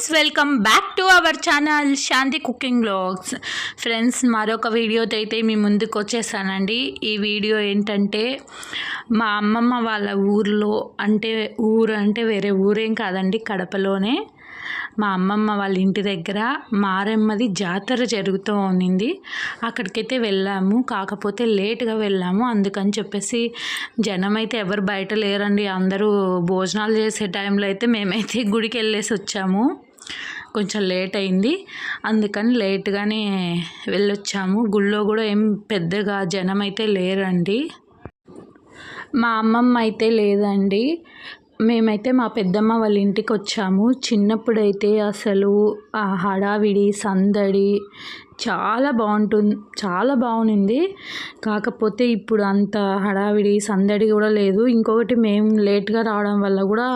Friends welcome back to our channel Shanti cooking blogs friends మరొక వీడియోతో అయితే మీ ముందుకు వచ్చేసానండి. ఈ వీడియో ఏంటంటే మా అమ్మమ్మ వాళ్ళ ఊర్లో అంటే ఊరు అంటే వేరే ఊరేం కాదండి కడపలోనే. మా అమ్మమ్మ వాళ్ళ ఇంటి దగ్గర మారెమ్మది జాతర జరుగుతూ ఉన్నింది అక్కడికైతే వెళ్ళాము. కాకపోతే లేట్గా వెళ్ళాము. అందుకని చెప్పేసి జనం అయితే ఎవరు బయట లేరండి. అందరూ భోజనాలు చేసే టైంలో అయితే మేమైతే గుడికి వెళ్ళేసి వచ్చాము. కొంచెం లేట్ అయింది. అందుకని లేట్గానే వెళ్ళొచ్చాము. గుళ్ళో కూడా ఏం పెద్దగా జనం అయితే లేరండి. మా అమ్మమ్మ అయితే లేదండి. మేమైతే మా పెద్దమ్మ వాళ్ళ ఇంటికి వచ్చాము. చిన్నప్పుడైతే అసలు ఆ హడావిడి సందడి చాలా బాగుంటుంది చాలా బాగుంది కాకపోతే ఇప్పుడు అంత హడావిడి సందడి కూడా లేదు. ఇంకొకటి మేము లేట్గా రావడం వల్ల కూడా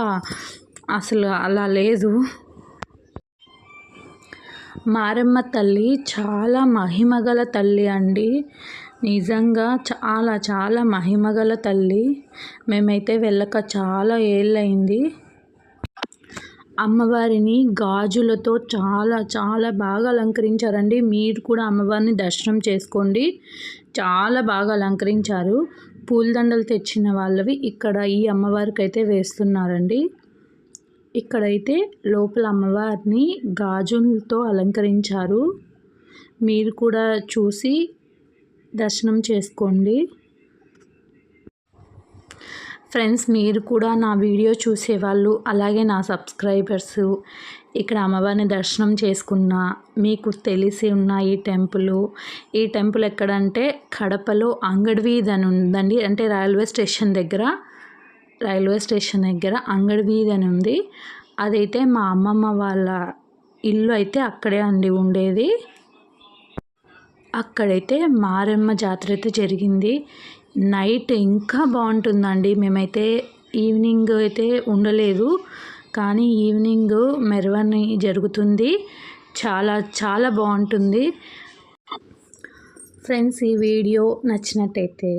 అసలు అలా లేదు. మారమ్మ తల్లి చాలా మహిమగల తల్లి అండి. నిజంగా చాలా చాలా మహిమగల తల్లి. మేమైతే వెళ్ళక చాలా ఏళ్ళయింది. అమ్మవారిని గాజులతో చాలా చాలా బాగా అలంకరించారండి. మీరు కూడా అమ్మవారిని దర్శనం చేసుకోండి. చాలా బాగా అలంకరించారు. పూలదండలు తెచ్చిన వాళ్ళవి ఇక్కడ ఈ అమ్మవారికి అయితే వేస్తున్నారండి. ఇక్కడైతే లోపల అమ్మవారిని గాజులతో అలంకరించారు. మీరు కూడా చూసి దర్శనం చేసుకోండి. ఫ్రెండ్స్ మీరు కూడా నా వీడియో చూసేవాళ్ళు అలాగే నా సబ్స్క్రైబర్స్ ఇక్కడ అమ్మవారిని దర్శనం చేసుకున్న మీకు తెలిసి ఉన్న ఈ టెంపుల్. ఈ టెంపుల్ ఎక్కడంటే కడపలో అంగడివీధి అని ఉందండి అంటే రైల్వే స్టేషన్ దగ్గర. రైల్వే స్టేషన్ దగ్గర అంగడి వీధి అని ఉంది. అదైతే మా అమ్మమ్మ వాళ్ళ ఇల్లు అయితే అక్కడే అండి ఉండేది. అక్కడైతే మారమ్మ జాతర అయితే జరిగింది. నైట్ ఇంకా బాగుంటుందండి. మేమైతే ఈవినింగ్ అయితే ఉండలేదు. కానీ ఈవినింగ్ మెరవని జరుగుతుంది. చాలా చాలా బాగుంటుంది. ఫ్రెండ్స్ ఈ వీడియో నచ్చినట్టయితే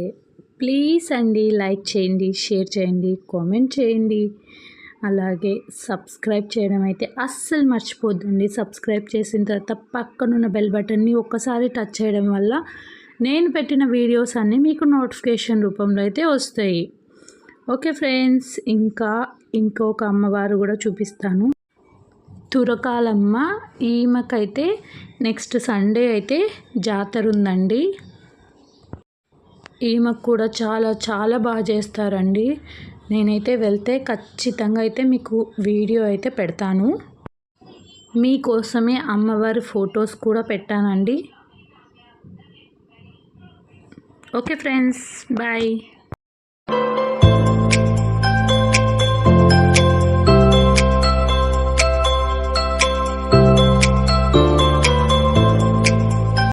ప్లీజ్ అండి లైక్ చేయండి షేర్ చేయండి కామెంట్ చేయండి. అలాగే సబ్స్క్రైబ్ చేయడం అయితే అస్సలు మర్చిపోద్దండి. సబ్స్క్రైబ్ చేసిన తర్వాత పక్కనున్న బెల్ బటన్ని ఒక్కసారి టచ్ చేయడం వల్ల నేను పెట్టిన వీడియోస్ అన్నీ మీకు నోటిఫికేషన్ రూపంలో అయితే వస్తాయి. ఓకే ఫ్రెండ్స్ ఇంకా ఇంకొక అమ్మవారు కూడా చూపిస్తాను. తురకాలమ్మ ఈమెకైతే నెక్స్ట్ సండే అయితే జాతర ఉందండి. ఈమెకు కూడా చాలా చాలా బాగా చేస్తారండి. నేనైతే వెళ్తే ఖచ్చితంగా అయితే మీకు వీడియో అయితే పెడతాను. మీకోసమే అమ్మవారి ఫొటోస్ కూడా పెట్టానండి. Okay friends bye.